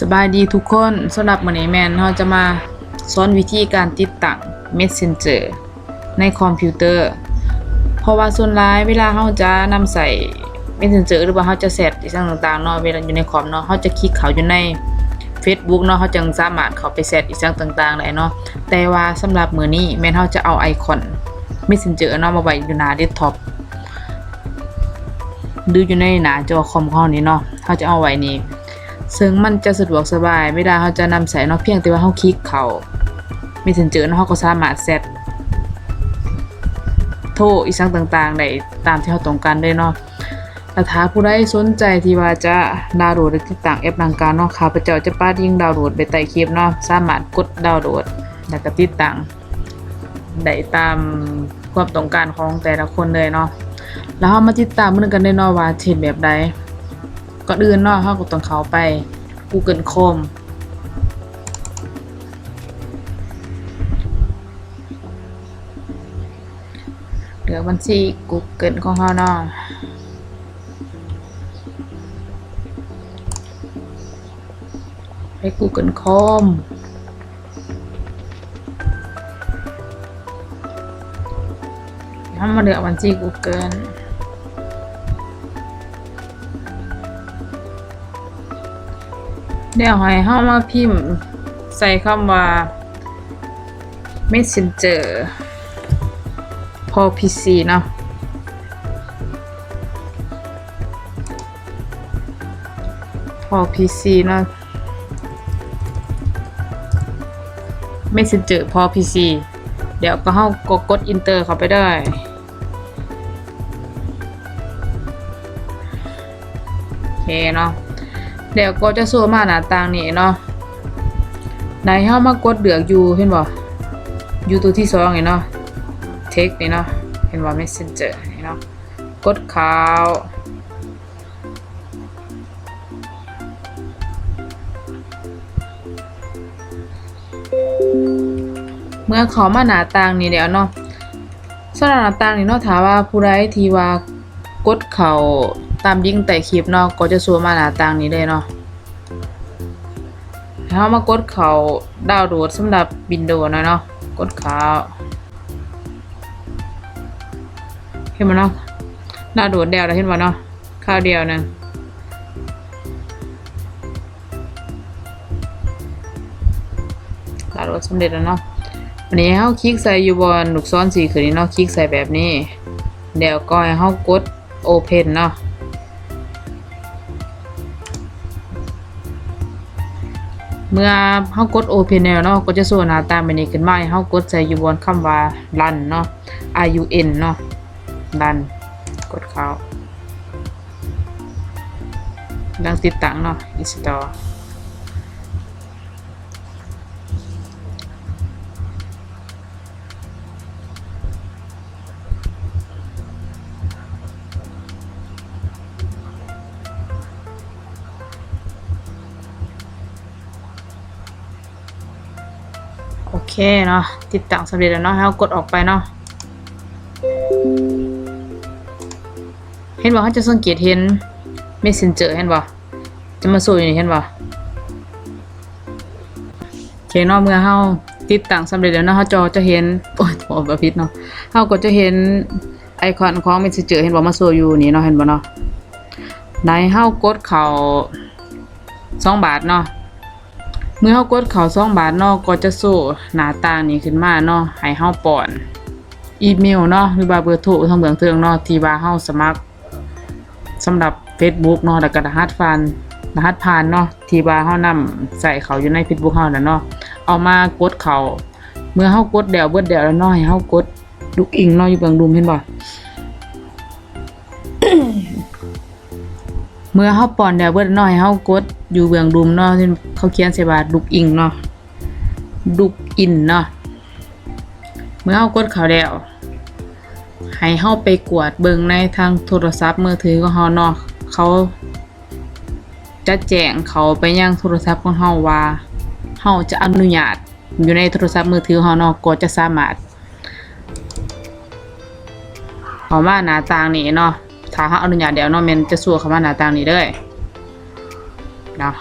สบายดีทุกคนสำหรับมือนี้แมนเราจะมาสอนวิธีการติดตั้ง Messenger ในคอมพิวเตอร์ เพราะว่าส่วนหลายเวลาเราจะนำใส่ Messenger หรือว่าเราจะแซดอีกสิ่งต่างๆเนาะเวลาอยู่ในคอมเนาะเราจะคลิกเขาอยู่ใน Facebook เนาะเราจึงสามารถเขาไปแซดอีกสิ่งต่างๆได้เนาะแต่ว่าสำหรับมือนี้แมนเราจะเอาไอคอน Messenger เนาะมาไว้อยู่หน้าเดสก์ท็อปดูอยู่ในหน้าจอคอมของเรานี่เนาะเราจะเอาไว้นี่ ซึ่งมันจะสะดวกสบายเวลาเราจะนำใส่เนาะเพียงแต่ว่าเราคลิกเข้า Messenger เนาะเราก็สามารถเซตโทรอีสั่งต่างๆได้ตามที่เราต้องการเลยเนาะแต่ถ้าผู้ใดสนใจที่ว่าจะดาวน์โหลดหรือติดตั้งแอปดังกล่าวเนาะข้าพเจ้าจะป้าดลิงดาวน์โหลดไปใต้คลิปเนาะสามารถกดดาวน์โหลดแล้วก็ติดตั้งได้ตามความต้องการของแต่ละคนเลยเนาะแล้วเรามาติดตามมันกันได้เนาะว่าเฮ็ดแบบใด ก่อนอื่นเนาะเราก็ต้องเข้าไป Google Chrome เหลือบัญชี Google ของเราเนาะไป Google Chrome ถ้ามาเหลือบัญชี Google เดี๋ยวให้เฮามาพิมพ์ ใส่คำว่า Messenger พอ PC เนาะพอ PC เนาะ Messenger พอ PC เดี๋ยวก็เฮากดกด Enter เข้าไปได้โอเคเนาะ เดี๋ยวก็จะโซมาหน้าต่างนี้เนาะในเฮามากดเดือกอยู่เห็นบ่อยู่ตัวที่สองนี่เนาะ text นี่เนาะเห็นว่า messenger นี่เนาะกดขาวเมื่อเขามาหน้าต่างนี้แล้วเนาะสำหรับหน้าต่างนี้เนาะถามว่าผู้ใดที่ว่ากดเข้า ตามลิงก์ใต้คลิปเนาะก็จะโซมาหน้าต่างนี้เลยเนาะถ้ามากดเขาดาวโหลดสำหรับ Windows นะเนาะกดเขาเห็นมั้เนาะดาวโหลดเดียวแล้วเห็นมั้เนาะข้าวเดียวนึงดาวโหลดสำเร็จแล้วเนาะวันนี้เขาคลิกใส่อยู่บนลูกศรสีขึ้นนี่เนาะคลิกใส่แบบนี้เดี๋ยวก็ให้เขากด Open เนาะ เมื่อเฮากด Open แล้วเนาะก็จะโซหน้าตาแบบนี้ขึ้นมาให้เฮากดใส่อยู่บนคำว่า Run เนาะ R U N เนาะ Run กดเข้าดังติดตั้งเนาะ Install โอเคเนาะติดตั้งสำเร็จแล้วเนาะให้เรากดออกไปเนาะเห็นบ่เขาจะสังเกตเห็น Messenger เห็นบ่จะมาโซอยู่นี่เห็นบ่โอเคเนาะเมื่อเฮาติดตั้งสำเร็จแล้วเนาะเฮาจอจะเห็นโอ้ยบ่บ่ผิดเนาะเฮาก็จะเห็นไอคอนของ Messenger เห็นบ่มาโซอยู่นี่เนาะเห็นบ่เนาะในเฮากดเข้า2บาทเนาะ มื่อเฮากดเข้า2บาทเนาะก็จะโซ่หน้าต่างนี้ขึ้นมาเนาะให้เฮาป้อนอีเมลเนาะหรือว่าเบอร์โทรทางเบื้องเทิงเนาะที่ว่าเฮาสมัครสำหรับ Facebook เนาะแล้วก็รหัสผ่านรหัสผ่านเนาะที่ว่าเฮานำใส่เขาอยู่ใน Facebook เฮาน่ะเนาะเอามากดเขาเมื่อเฮากดแล้วเบิดแล้วแล้วเนาะให้เฮากดลูกอิงเนาะอยู่เบื้องดุมเห็นบ่ เมื่อเฮาป้อนแล้วเบิดน้อยเฮากดอยู่เบื้องดุมเนาะที่เขาเขียนใส่ว่าลูกอิงเนาะลูกอินเนาะเมื่อเฮากดเขาแล้วให้เฮาไปกวดเบิ่งในทางโทรศัพท์มือถือของเฮาเนาะเขาจะแจ้งเขาไปยังโทรศัพท์ของเฮาว่าเฮาจะอนุญาตอยู่ในโทรศัพท์มือถือของเฮาเนาะก็จะสามารถเข้ามาหน้าต่างนี้เนาะ ถ้าเขาอนุญาตเดี๋ยวน้องเมนจะสู้เข้ามาหน้าต่างนี้เลยเนาะ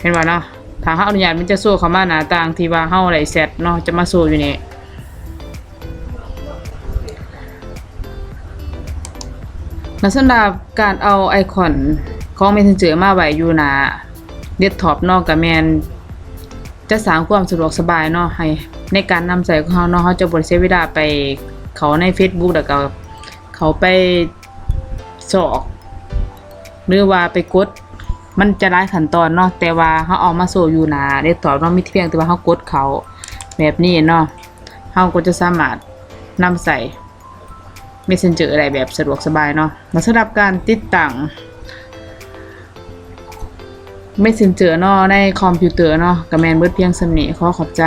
เห็นว่าเนาะถ้าเขาอนุญาตมันจะสู้เข้ามาหน้าต่างที่ว่าเฮาไหลเสร็จเนาะจะมาสู้อยู่นี่ลักษณะการเอาไอคอนของ Messenger มาไว้อยู่หน้าเดสก์ท็อปนอกกับแมน จะสร้างความสะดวกสบายเนาะให้ในการนำใช้ของเฮาเนาะเฮาจะบ่ได้เสียเวลาไปเขาใน Facebook แล้วก็เขาไปสอกหรือว่าไปกด มันจะหลายขั้นตอนเนาะแต่ว่าเฮาเอามาโซอยู่นาเดสก์ท็อปเนาะมีเพียงแต่ว่าเฮากดเขาแบบนี้เนาะเฮาก็จะสามารถนำใส่ Messenger ได้แบบสะดวกสบายเนาะสำหรับการติดตั้ง Messenger เนาะในคอมพิวเตอร์เนาะก็แม่นเบิดเพียงส่ำนี้ขอขอบใจ